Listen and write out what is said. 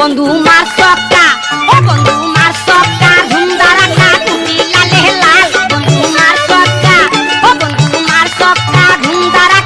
বন্ধু মার সবটা ও বন্ধু মার সবটা ধুমদারা কা তুমি লালে লাল বন্ধু মার সবটা ও বন্ধু মার সবটা ধুমদারা